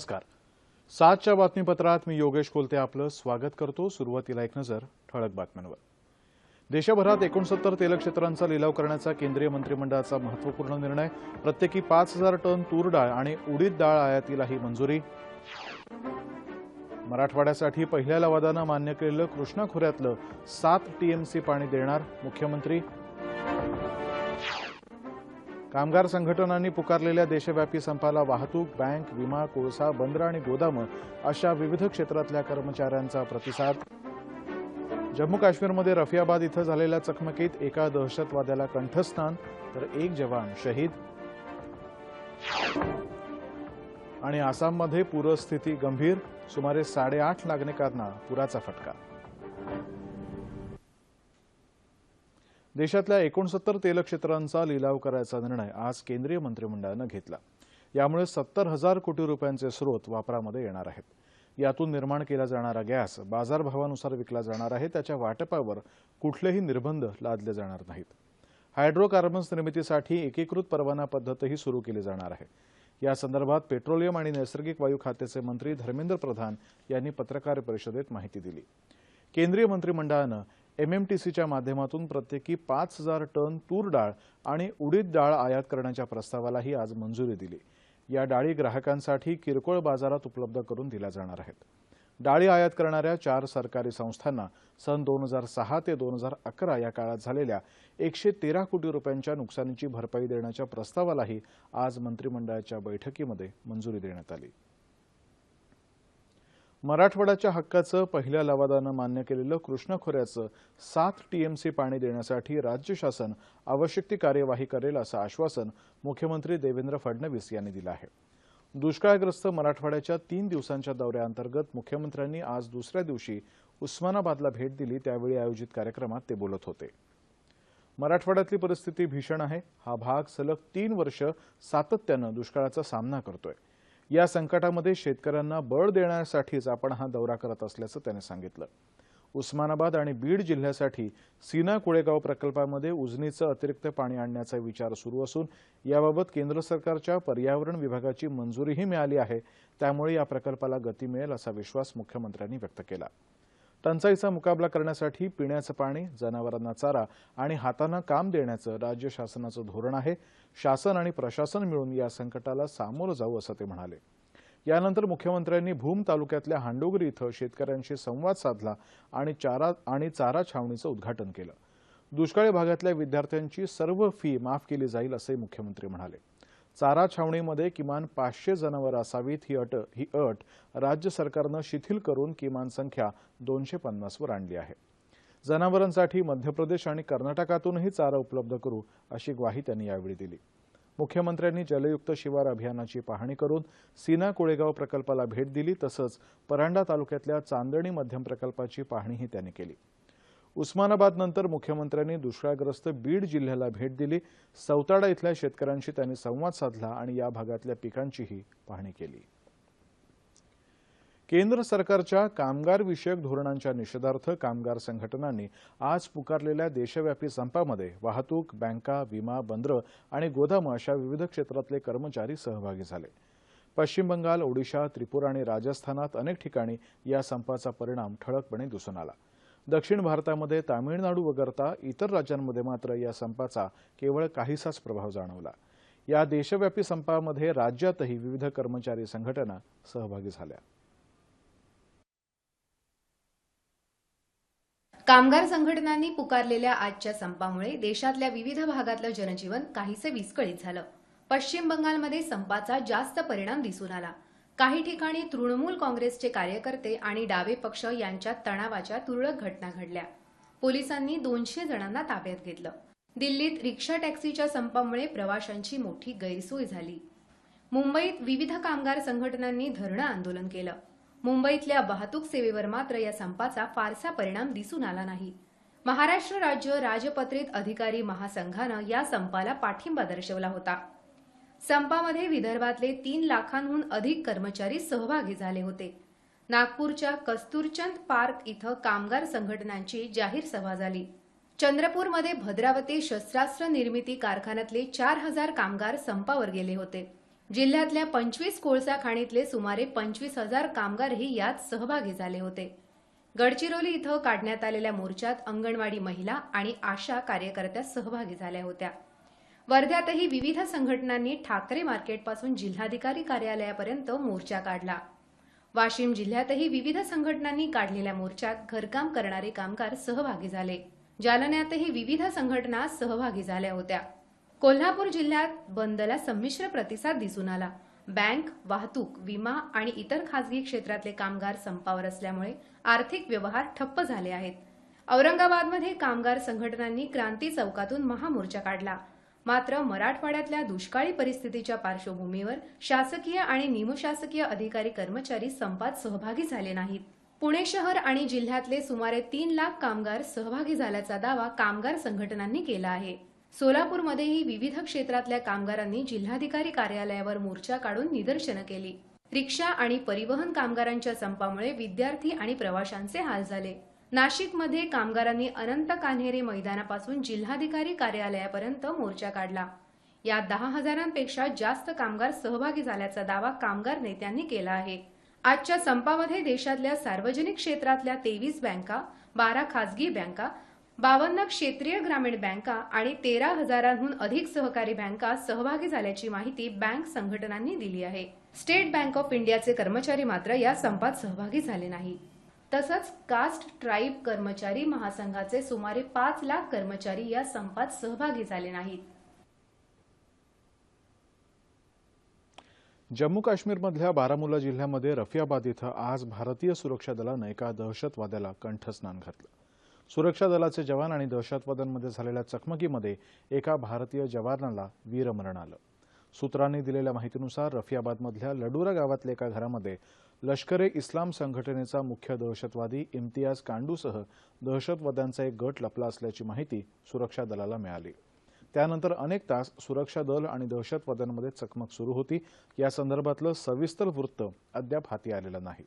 नमस्कार. सातच्या बातमीपत्रात मी योगेश कोलते आपलं स्वागत करतो. सुरुवातीला एक नजर ठळक बातम्यांवर. देशभरात एकोणसत्तर तेल क्षेत्रांचा लिलाव करण्याचा केंद्रीय मंत्रिमंडळाचा महत्त्वपूर्ण निर्णय. प्रत्येकी पाच हजार टन तूर डाळ आणि उडीद डाळ आयातीलाही मंजुरी. मराठवाड्यासाठी पहिल्या लवादानं मान्य केलेलं कृष्णा खोऱ्यातलं सात टीएमसी पाणी देणार मुख्यमंत्री. कामगार संघटनांनी पुकारलेल्या देशव्यापी संपाला वाहतूक बँक विमा कोळसा बंदर आणि गोदामं अशा विविध क्षेत्रातल्या कर्मचाऱ्यांचा प्रतिसाद. जम्मू काश्मीरमध्ये रफियाबाद इथं झालेल्या चकमकीत एका दहशतवाद्याला कंठस्थान तर एक जवान शहीद. आणि आसाममध्ये पूरस्थिती गंभीर सुमारे साडेआठ नागरिकांना पुराचा फटका. देशातल्या एकोणसत्तर तेल क्षेत्रांचा लिलाव करायचा निर्णय आज केंद्रीय मंत्रिमंडळानं घेतला. यामुळे सत्तर हजार कोटी रुपयांचे स्रोत वापरामध्ये येणार आहेत. यातून निर्माण केला जाणारा गॅस बाजारभावानुसार विकला जाणार आहे त्याच्या वाटपावर कुठलेही निर्बंध लादले जाणार नाहीत. हायड्रोकार्बन्स निर्मितीसाठी एकीकृत परवाना पद्धतही सुरू केली जाणार आहे. या संदर्भात पेट्रोलियम आणि नैसर्गिक वायू खात्याचे मंत्री धर्मेंद्र प्रधान यांनी पत्रकार परिषदेत माहिती दिली. केंद्रीय मंत्रिमंडळानं एमएमटीसीच्या माध्यमातून प्रत्येकी पाच हजार टन तूर डाळ आणि उडीद डाळ आयात करण्याच्या प्रस्तावालाही आज मंजुरी दिली. या डाळी ग्राहकांसाठी किरकोळ बाजारात उपलब्ध करून दिल्या जाणार आहेत. डाळी आयात करणाऱ्या चार सरकारी संस्थांना सन दोन हजार सहा ते दोन हजार अकरा या काळात झालेल्या एकशे तेरा कोटी रुपयांच्या नुकसानीची भरपाई देण्याच्या प्रस्तावालाही आज मंत्रिमंडळाच्या बैठकीमध्ये मंजुरी देण्यात आली. मराठवाड्याच्या हक्काचं पहिल्या लवादानं मान्य केलेलं कृष्ण खोऱ्याचं सात टीएमसी पाणी देण्यासाठी राज्य शासन आवश्यक ती कार्यवाही करेल असं आश्वासन मुख्यमंत्री देवेंद्र फडणवीस यांनी दिलं आहे. दुष्काळग्रस्त मराठवाड्याच्या तीन दिवसांच्या दौऱ्याअंतर्गत मुख्यमंत्र्यांनी आज दुसऱ्या दिवशी उस्मानाबादला भेट दिली त्यावेळी आयोजित कार्यक्रमात ते बोलत होते. मराठवाड्यातली परिस्थिती भीषण आहे. हा भाग सलग तीन वर्ष सातत्यानं दुष्काळाचा सामना करतोय. या संकटामध्ये शेतकऱ्यांना बळ देण्यासाठीच आपण हा दौरा करत असल्याचं त्याने सांगितलं. उस्मानाबाद आणि बीड जिल्ह्यासाठी सीना कुळेगाव प्रकल्पामध्ये उजनीचं अतिरिक्त पाणी आणण्याचा विचार सुरू असून याबाबत केंद्र सरकारच्या पर्यावरण विभागाची मंजुरीही मिळाली आहे. त्यामुळे या प्रकल्पाला गती मिळेल असा विश्वास मुख्यमंत्र्यांनी व्यक्त केला. टंचाईचा मुकाबला करण्यासाठी पिण्याचं पाणी जनावरांना चारा आणि हातांना काम देण्याचं राज्य शासनाचं धोरण आहे. शासन आणि प्रशासन मिळून या संकटाला सामोरं जाऊ असं ते म्हणाले. यानंतर मुख्यमंत्र्यांनी भूम तालुक्यातल्या हांडोगरी इथं शेतकऱ्यांशी संवाद साधला आणि चारा आणि चारा छावणीचं उद्घाटन केलं. दुष्काळी भागातल्या विद्यार्थ्यांची सर्व फी माफ केली जाईल असंही मुख्यमंत्री म्हणाले. चारा छावणीमध्ये किमान पाचशे जनावरं असावीत ही अट ही अट राज्य सरकारनं शिथिल करून किमान संख्या दोनशे पन्नासवर आणली आहे. जनावरांसाठी मध्य प्रदेश आणि कर्नाटकातूनही चारा उपलब्ध करू अशी ग्वाही त्यांनी यावेळी दिली. मुख्यमंत्र्यांनी जलयुक्त शिवार अभियानाची पाहणी करून सीना कोळेगाव प्रकल्पाला भेट दिली तसंच परांडा तालुक्यातल्या चांदणी मध्यम प्रकल्पाची पाहणीही त्यांनी केली. उस्मानाबादनंतर मुख्यमंत्र्यांनी दुष्काळग्रस्त बीड जिल्ह्याला भेट दिली. सौताडा इथल्या शेतकऱ्यांशी त्यांनी संवाद साधला आणि या भागातल्या पिकांचीही पाहणी केली. केंद्र सरकारच्या कामगार विषयक धोरणांच्या निषेधार्थ कामगार संघटनांनी आज पुकारलेल्या देशव्यापी संपामध्ये वाहतूक बँका विमा बंदरं आणि गोदामं अशा विविध क्षेत्रातले कर्मचारी सहभागी झाले. पश्चिम बंगाल ओडिशा त्रिपुरा आणि राजस्थानात अनेक ठिकाणी या संपाचा परिणाम ठळकपणे दिसून आला. दक्षिण भारतामध्ये तामिळनाडू वगळता इतर राज्यांमध्ये मात्र या संपाचा केवळ काहीसाच प्रभाव जाणवला. या देशव्यापी संपामध्ये राज्यातही विविध कर्मचारी संघटना सहभागी झाल्या. कामगार संघटनांनी पुकारलेल्या आजच्या संपामुळे देशातल्या विविध भागातलं जनजीवन काहीसे विस्कळीत झालं. पश्चिम बंगालमध्ये संपाचा जास्त परिणाम दिसून आला. काही ठिकाणी तृणमूल काँग्रेसचे कार्यकर्ते आणि डावे पक्ष यांच्यात तणावाच्या तुरळक घटना घडल्या. पोलिसांनी दोनशे जणांना ताब्यात घेतलं. दिल्लीत रिक्षा टॅक्सीच्या संपामुळे प्रवाशांची मोठी गैरसोय झाली. मुंबईत विविध कामगार संघटनांनी धरणं आंदोलन केलं. मुंबईतल्या वाहतूक सेवेवर मात्र या संपाचा फारसा परिणाम दिसून आला नाही. महाराष्ट्र राज्य राजपत्रित अधिकारी महासंघानं या संपाला पाठिंबा दर्शवला होता. संपामध्ये विदर्भातले तीन लाखांहून अधिक कर्मचारी सहभागी झाले होते. नागपूरच्या कस्तुरचंद पार्क इथं कामगार संघटनांची जाहीर सभा झाली. चंद्रपूरमध्ये भद्रावती शस्त्रास्त्र निर्मिती कारखान्यातले चार हजार कामगार संपावर गेले होते. जिल्ह्यातल्या पंचवीस कोळसा खाणीतले सुमारे पंचवीस हजार कामगारही यात सहभागी झाले होते. गडचिरोली इथं काढण्यात आलेल्या मोर्चात अंगणवाडी महिला आणि आशा कार्यकर्त्या सहभागी झाल्या होत्या. वर्ध्यातही विविध संघटनांनी ठाकरे मार्केटपासून जिल्हाधिकारी कार्यालयापर्यंत मोर्चा काढला. वाशिम जिल्ह्यातही विविध संघटनांनी काढलेल्या मोर्चात घरकाम करणारे कामगार सहभागी झाले. जालन्यातही विविध संघटना सहभागी झाल्या होत्या. कोल्हापूर जिल्ह्यात बंदला संमिश्र प्रतिसाद दिसून आला. बँक वाहतूक विमा आणि इतर खासगी क्षेत्रातले कामगार संपावर असल्यामुळे आर्थिक व्यवहार ठप्प झाले आहेत. औरंगाबादमध्ये कामगार संघटनांनी क्रांती चौकातून महामोर्चा काढला. मात्र मराठवाड्यातल्या दुष्काळी परिस्थितीच्या पार्श्वभूमीवर शासकीय आणि निमशासकीय अधिकारी कर्मचारी संपात सहभागी झाले नाहीत. पुणे शहर आणि जिल्ह्यातले सुमारे तीन लाख कामगार सहभागी झाल्याचा दावा कामगार संघटनांनी केला आहे. सोलापूरमध्येही विविध क्षेत्रातल्या कामगारांनी जिल्हाधिकारी कार्यालयावर मोर्चा काढून निदर्शनं केली. रिक्षा आणि परिवहन कामगारांच्या संपामुळे विद्यार्थी आणि प्रवाशांचे हाल झाले. नाशिकमध्ये कामगारांनी अनंत कान्हेरे मैदानापासून जिल्हाधिकारी कार्यालयापर्यंत मोर्चा काढला. यात दहा हजारांपेक्षा जास्त कामगार सहभागी झाल्याचा दावा कामगार नेत्यांनी केला आहे. आजच्या संपामध्ये देशातल्या सार्वजनिक क्षेत्रातल्या तेवीस बँका बारा खासगी बँका बावन्न क्षेत्रीय ग्रामीण बँका आणि तेरा हजारांहून अधिक सहकारी बँका सहभागी झाल्याची माहिती बँक संघटनांनी दिली आहे. स्टेट बँक ऑफ इंडियाचे कर्मचारी मात्र या संपात सहभागी झाले नाही तसंच कास्ट ट्राईब कर्मचारी महासंघाचे सुमारे पाच लाख कर्मचारी या संपात सहभागी झाले नाहीत. जम्मू काश्मीरमधल्या बारामुल्ला जिल्ह्यामध्ये रफियाबाद इथं आज भारतीय सुरक्षा दलानं एका दहशतवाद्याला कंठस्नान घातलं. सुरक्षा दलाचे जवान आणि दहशतवाद्यांमध्ये झालेल्या चकमकीमध्ये एका भारतीय जवानाला वीरमरण आलं. सूत्रांनी दिलेल्या माहितीनुसार रफियाबादमधल्या लडुरा गावातल्या एका घरामध्ये लष्कर ए इस्लाम संघटनेचा मुख्य दहशतवादी इम्तियाज कांडूसह दहशतवाद्यांचा एक गट लपला असल्याची माहिती सुरक्षा दलाला मिळाली. त्यानंतर अनेक तास सुरक्षा दल आणि दहशतवाद्यांमध्ये चकमक सुरू होती. या संदर्भातलं सविस्तर वृत्त अद्याप हाती आलेलं नाही.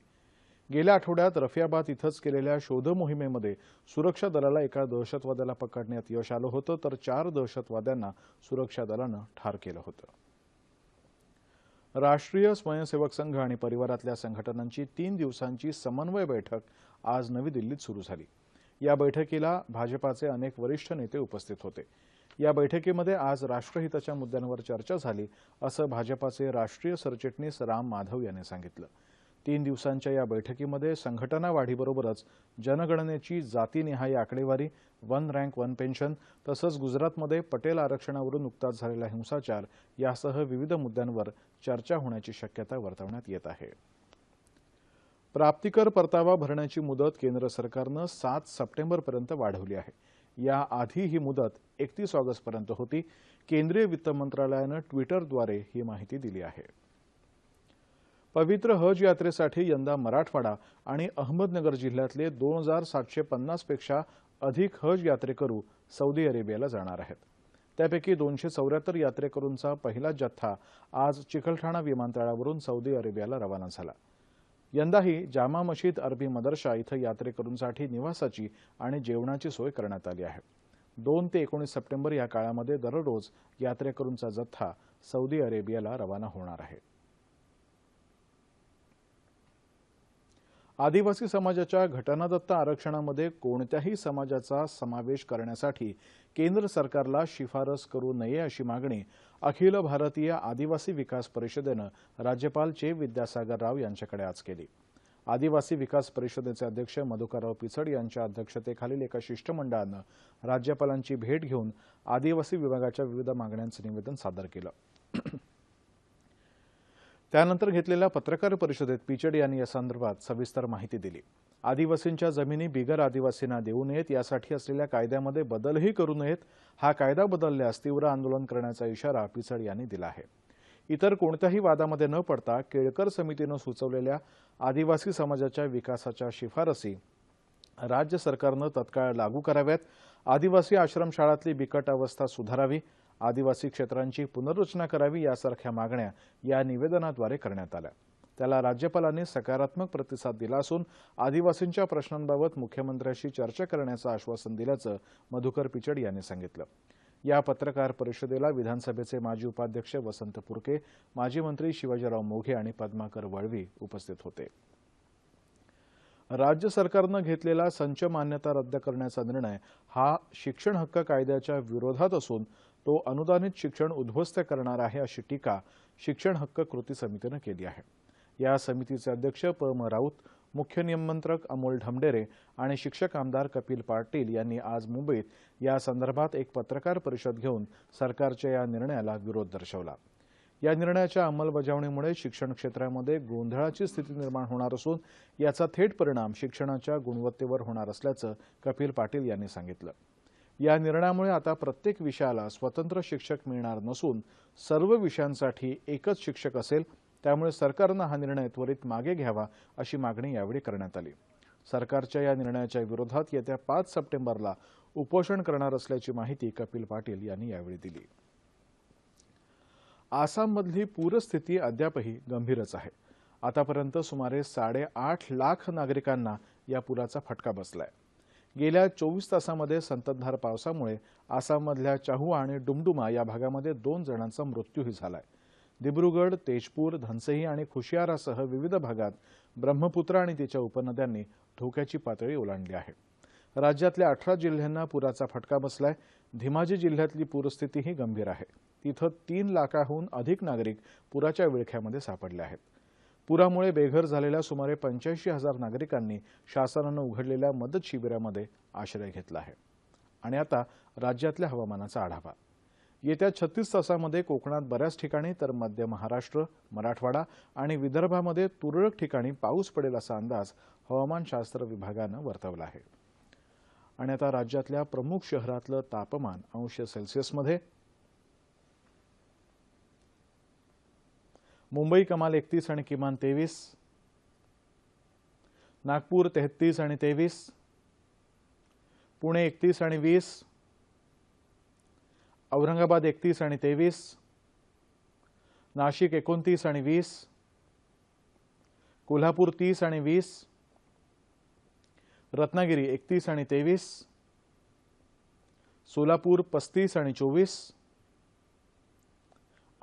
गेल्या आठवड्यात रफियाबाद इथंच केलेल्या शोध मोहिमेमध्ये सुरक्षा दलाला एका दहशतवाद्याला पकडण्यात यश आलं होतं तर चार दहशतवाद्यांना सुरक्षा दलानं ठार केलं होतं. राष्ट्रीय स्वयंसेवक संघ आणि परिवारातल्या संघटनांची तीन दिवसांची समन्वय बैठक आज नवी दिल्लीत सुरू झाली. या बैठकीला भाजपाचे अनेक वरिष्ठ नेते उपस्थित होते. या बैठकीमध्ये आज राष्ट्रहिताच्या मुद्द्यांवर चर्चा झाली असं भाजपाचे राष्ट्रीय सरचिटणीस राम माधव यांनी सांगितलं. तीन दिवसांच्या या बैठकीमध्ये संघटना वाढीबरोबरच जनगणनेची जातीनिहाय आकडेवारी वन रँक वन पेन्शन तसंच गुजरातमध्ये पटेल आरक्षणावरून नुकताच झालेला हिंसाचार यासह विविध मुद्द्यांवर चर्चा होण्याची शक्यता वर्तवण्यात येत आहे. प्राप्तिकर परतावा भरण्याची मुदत केंद्र सरकारनं सात सप्टेंबरपर्यंत वाढवली आहे. याआधी ही मुदत एकतीस ऑगस्टपर्यंत होती. केंद्रीय वित्त मंत्रालयानं ट्विटरद्वारे ही माहिती दिली आहे. पवित्र हज यात्रेसाठी यंदा मराठवाडा आणि अहमदनगर जिल्ह्यातले दोन हजार सातशे पन्नासपेक्षा अधिक हज यात्रेकरू सौदी अरेबियाला जाणार आहेत. त्यापैकी दोनशे चौऱ्याहत्तर यात्रेकरूंचा पहिला जथ्था आज चिकलठाणा विमानतळावरून सौदी अरेबियाला रवाना झाला. यंदाही जामा मशीद अरबी मदरशा इथं यात्रेकरूंसाठी निवासाची आणि जेवणाची सोय करण्यात आली आहे. दोन ते एकोणीस सप्टेंबर या काळामध्ये दररोज यात्रेकरूंचा जथ्था सौदी अरेबियाला रवाना होणार आहे. आदिवासी समाजाच्या घटनादत्त आरक्षणामध्ये कोणत्याही समाजाचा समावेश करण्यासाठी केंद्र सरकारला शिफारस करू नये अशी मागणी अखिल भारतीय आदिवासी विकास परिषदेनं राज्यपाल चे विद्यासागर राव यांच्याकडे आज केली. आदिवासी विकास परिषदेचे अध्यक्ष मधुकरराव पिचड यांच्या अध्यक्षतेखालील एका शिष्टमंडळानं राज्यपालांची भेट घेऊन आदिवासी विभागाच्या विविध मागण्यांचं निवेदन सादर केलं. त्यानंतर घेतलेल्या पत्रकार परिषदेत पिचड यांनी या संदर्भात सविस्तर माहिती दिली. आदिवासींच्या जमिनी बिगर आदिवासींना देऊ नयेत यासाठी असलेल्या कायद्यामध्ये बदलही करू नयेत हा कायदा बदलल्यास तीव्र आंदोलन करण्याचा इशारा पिचड यांनी दिला आहे. इतर कोणत्याही वादामध्ये न पडता केळकर समितीनं सुचवलेल्या आदिवासी समाजाच्या विकासाच्या शिफारसी राज्य सरकारनं तत्काळ लागू कराव्यात. आदिवासी आश्रमशाळातली बिकट अवस्था सुधारावी. आदिवासी क्षेत्रांची पुनर्रचना करावी यासारख्या मागण्या या निवेदनाद्वारे करण्यात आल्या. त्याला राज्यपालांनी सकारात्मक प्रतिसाद दिला असून आदिवासींच्या प्रश्नांबाबत मुख्यमंत्र्यांशी चर्चा करण्याचं आश्वासन दिल्याचं मधुकर पिचड यांनी सांगितलं. या पत्रकार परिषदेला विधानसभेचे माजी उपाध्यक्ष वसंत पुरके माजी मंत्री शिवाजीराव मोघे आणि पद्माकर वळवी उपस्थित होते. राज्य सरकारनं घेतलेला संच मान्यता रद्द करण्याचा निर्णय हा शिक्षण हक्क कायद्याच्या विरोधात असून तो अनुदानित शिक्षण उद्ध्वस्त करणार आहे अशी टीका शिक्षण हक्क कृती समितीनं केली आहे. या समितीचे अध्यक्ष प म राऊत मुख्य नियमंत्रक अमोल ढमडेरे आणि शिक्षक आमदार कपिल पाटील यांनी आज मुंबईत या संदर्भात एक पत्रकार परिषद घेऊन सरकारच्या या निर्णयाला विरोध दर्शवला. या निर्णयाच्या अंमलबजावणीमुळे शिक्षण क्षेत्रामध्ये गोंधळाची स्थिती निर्माण होणार असून याचा थेट परिणाम शिक्षणाच्या गुणवत्तेवर होणार असल्याचं कपिल पाटील यांनी सांगितलं. या निर्णयामुळे आता प्रत्येक विषयाला स्वतंत्र शिक्षक मिळणार नसून सर्व विषयांसाठी एकच शिक्षक असेल त्यामुळे सरकारनं हा निर्णय त्वरित मागे घ्यावा अशी मागणी यावेळी करण्यात आली. सरकारच्या या निर्णयाच्या विरोधात येत्या पाच सप्टेंबरला उपोषण करणार असल्याची माहिती कपिल पाटील यांनी यावेळी दिली. आसाममधली पूरस्थिती अद्यापही गंभीरच आहे. आतापर्यंत सुमारे साडेआठ लाख नागरिकांना या पुराचा फटका बसलाय. गेल्या चोवीस तासामध्ये संततधार पावसामुळे आसाममधल्या चाहुआ आणि डुमडुमा या भागामध्ये दोन जणांचा मृत्यूही झालाय. दिब्रुगड तेजपूर धनसही आणि खुशियारासह विविध भागात ब्रह्मपुत्रा आणि तिच्या उपनद्यांनी धोक्याची पातळी ओलांडली आहे. राज्यातल्या अठरा जिल्ह्यांना पुराचा फटका बसलाय. धिमाजी जिल्ह्यातली पूरस्थितीही गंभीर आहे. तिथं तीन लाखाहून अधिक नागरिक पुराच्या विळख्यामध्ये सापडले आहेत. पुरामुळे बेघर झालेल्या सुमारे पंच्याऐंशी हजार नागरिकांनी शासनानं उघडलेल्या मदत शिबिरामध्ये आश्रय घेतला आहे. आणि आता राज्यातल्या हवामानाचा आढावा. येत्या छत्तीस तासामध्ये कोकणात बऱ्याच ठिकाणी तर मध्य महाराष्ट्र मराठवाडा आणि विदर्भामध्ये तुरळक ठिकाणी पाऊस पडेल असा अंदाज हवामानशास्त्र विभागानं वर्तवला आहे. आणि आता राज्यातल्या प्रमुख शहरातलं तापमान अंश सेल्सिअसमध्ये मुंबई कमाल एकतीस आणि किमान तेवीस. नागपूर तेहतीस आणि तेवीस. पुणे एकतीस आणि वीस. औरंगाबाद एकतीस आणि तेवीस. नाशिक एकोणतीस आणि वीस. कोल्हापूर तीस आणि वीस. रत्नागिरी एकतीस आणि तेवीस. सोलापूर पस्तीस आणि चोवीस.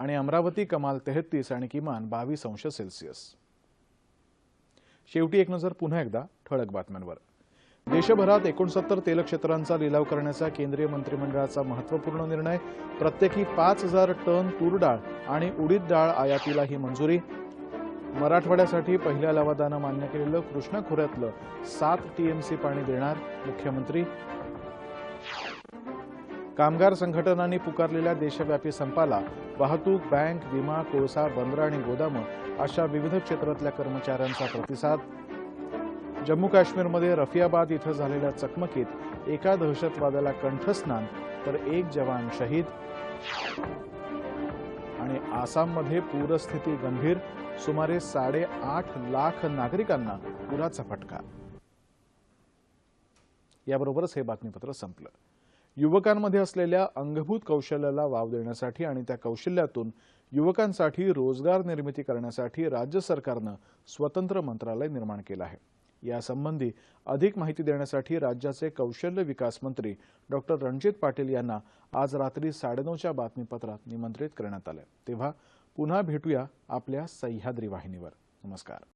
आणि अमरावती कमाल तेहतीस आणि किमान बावीस अंश सेल्सिअस. शेवटी एक नजर पुन्हा एकदा ठळक बातम्यांवर. देशभरात एकोणसत्तर तेल क्षेत्रांचा लिलाव करण्याचा केंद्रीय मंत्रिमंडळाचा महत्त्वपूर्ण निर्णय प्रत्येकी पाच हजार टन तूर डाळ आणि उडीद डाळ आयातीला ही मंजुरी. मराठवाड्यासाठी पहिल्या लवादानं मान्य केलेलं कृष्णा खोऱ्यातलं सात टीएमसी पाणी देणार मुख्यमंत्री. कामगार संघटनांनी पुकारलेल्या देशव्यापी संपाला वाहतूक बँक विमा कोळसा बंदरं आणि गोदामं अशा विविध क्षेत्रातल्या कर्मचाऱ्यांचा प्रतिसाद. जम्मू काश्मीरमध्ये रफियाबाद इथं झालेल्या चकमकीत एका दहशतवाद्याला कंठस्नान तर एक जवान शहीद. आणि आसाममध्ये पूरस्थिती गंभीर सुमारे साडेआठ लाख नागरिकांना पुराचा फटका. याबरोबरच हे बातमीपत्र संपलं. युवकांमध्ये असलेल्या अंगभूत कौशल्याला वाव देण्यासाठी आणि त्या कौशल्यातून युवकांसाठी रोजगार निर्मिती करण्यासाठी राज्य सरकारनं स्वतंत्र मंत्रालय निर्माण केलं आहे. यासंबंधी अधिक माहिती देण्यासाठी राज्याचे कौशल्य विकास मंत्री डॉक्टर रणजित पाटील यांना आज रात्री साडेनऊच्या बातमीपत्रात निमंत्रित करण्यात आलं तेव्हा पुन्हा भेटूया आपल्या सह्याद्री वाहिनीवर. नमस्कार.